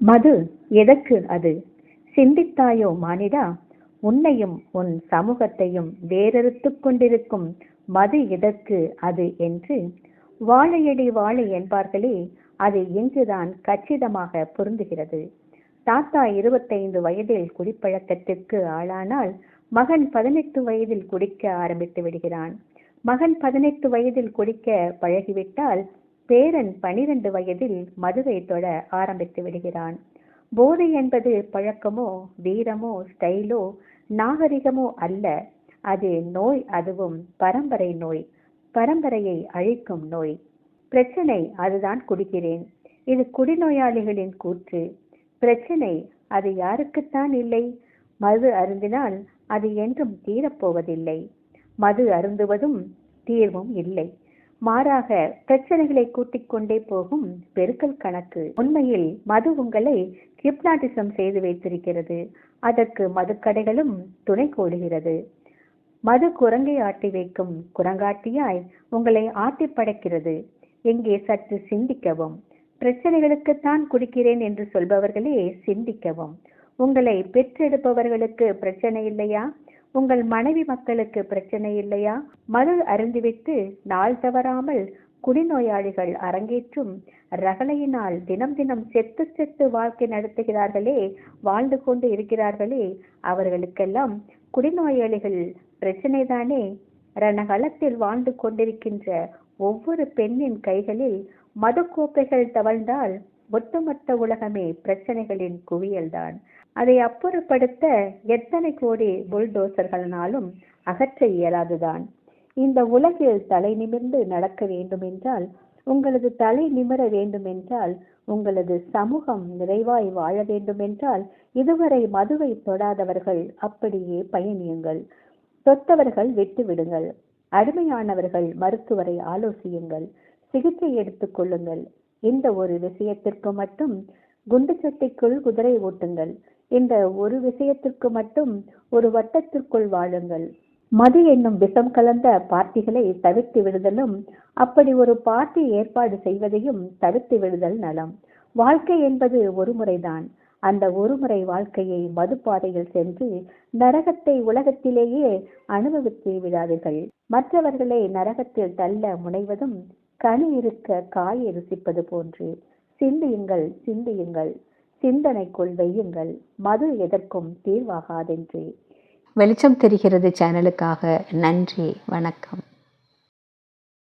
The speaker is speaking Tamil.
மது எதற்கு அது? சிந்தித்தாயோ மானிடா உன்னையும் உன் சமூகத்தையும் வேறறுத்து கொண்டிருக்கும் மது எதற்கு அது என்று? வாழையடி வாழை என்பார்களே அது இங்குதான் கச்சிதமாக பொருந்துகிறது. தாத்தா இருபத்தைந்து வயதில் குடிப்பழக்கத்திற்கு ஆளானால் மகன் பதினெட்டு வயதில் குடிக்க ஆரம்பித்து விடுகிறான். மகன் பதினெட்டு வயதில் குடிக்க பழகிவிட்டால் பேரன் பனிரெண்டு வயதில் மதுவை தொட ஆரம்பித்து விடுகிறான். போதை என்பது பழக்கமோ வீரமோ ஸ்டைலோ நாகரிகமோ அல்ல. அது நோய் அதுவும் பரம்பரை நோய் பரம்பரையை அழிக்கும் நோய். பிரச்சனை அதுதான் குடிக்கிறேன். இது குடிநோயாளிகளின் கூற்று. பிரச்சனை அது யாருக்குத்தான் இல்லை. மது அருந்தினால் அது என்றும் தீரப்போவதில்லை. மது அருந்துவதும் தீர்வும் இல்லை. மாறாக பிரச்சனைகளை கூட்டிக் கொண்டே போகும் பெருக்கல் கணக்கு. உண்மையில் மது உங்களை கிப்னாட்டிசம் செய்து வைத்திருக்கிறது. அதற்கு மதுக்கடைகளும் துணை கோடுகிறது மது குரங்கை ஆட்டி வைக்கும் குரங்காட்டியாய் உங்களை ஆட்டி படைக்கிறது. எங்கே சற்று சிந்திக்கவும். பிரச்சனைகளுக்குத்தான் குடிக்கிறேன் என்று சொல்பவர்களே சிந்திக்கவும். உங்களை பெற்றெடுப்பவர்களுக்கு பிரச்சனை இல்லையா? உங்கள் மனைவி மக்களுக்கு பிரச்சனை இல்லையா? மது அருந்திவிட்டு நாள் தவறாமல் குடிநோயாளிகள் அரங்கேற்றும் ரகளையினால் தினம் தினம் செத்து செத்து வாழ்க்கை நடத்துகிறார்களே வாழ்ந்து கொண்டு இருக்கிறார்களே அவர்களுக்கெல்லாம் குடிநோயாளிகள் பிரச்சனைதானே? ரணகலத்தில் வாழ்ந்து கொண்டிருக்கின்ற ஒவ்வொரு பெண்ணின் கைகளில் மது கோப்பைகள் தவழ்ந்தால் ஒட்டுமொத்த உலகமே பிரச்சனைகளின் குவியல்தான். அதை அப்புறப்படுத்த எத்தனை கோடி புல்டோசர்களாலும் அகற்ற இயலாதுதான். இந்த உலகில் தலை நிமிர்ந்து நடக்க வேண்டுமென்றால் உங்களது தலை நிமிர வேண்டுமென்றால் உங்களது சமூகம் நிறைவாய் வாழ வேண்டுமென்றால் இதுவரை மதுவை தொடாதவர்கள் அப்படியே பயணியுங்கள். தொத்தவர்கள் விட்டுவிடுங்கள். அடிமையானவர்கள் மருத்துவரை ஆலோசியுங்கள். சிகிச்சை எடுத்துக் கொள்ளுங்கள். இந்த ஒரு விஷயத்திற்கு மட்டும் குண்டு சட்டிக்குள் குதிரை ஓட்டுங்கள். இந்த ஒரு விஷயத்திற்கு மட்டும் ஒரு வட்டத்திற்குள் வாழுங்கள். மது என்னும் விஷம் கலந்த பார்ட்டிகளை தவிர்த்து விடுதலும். அப்படி ஒரு பார்ட்டி ஏற்பாடு செய்வதையும் தவிர்த்து விடுதல் நலம். வாழ்க்கை என்பது ஒரு முறைதான். அந்த ஒரு முறை வாழ்க்கையை மது பாதையில் சென்று நரகத்தை உலகத்திலேயே அனுபவித்து விடாதீர்கள். மற்றவர்களை நரகத்தில் தள்ள முனைவதும் கனி இருக்க காயை ருசிப்பது போன்று. சிந்தியுங்கள் சிந்தியுங்கள். சிந்தனைக்குள் வையுங்கள். மது எதற்கும் தீர்வாகாதென்று. வெளிச்சம் தெரிகிறது சேனலுக்காக நன்றி வணக்கம்.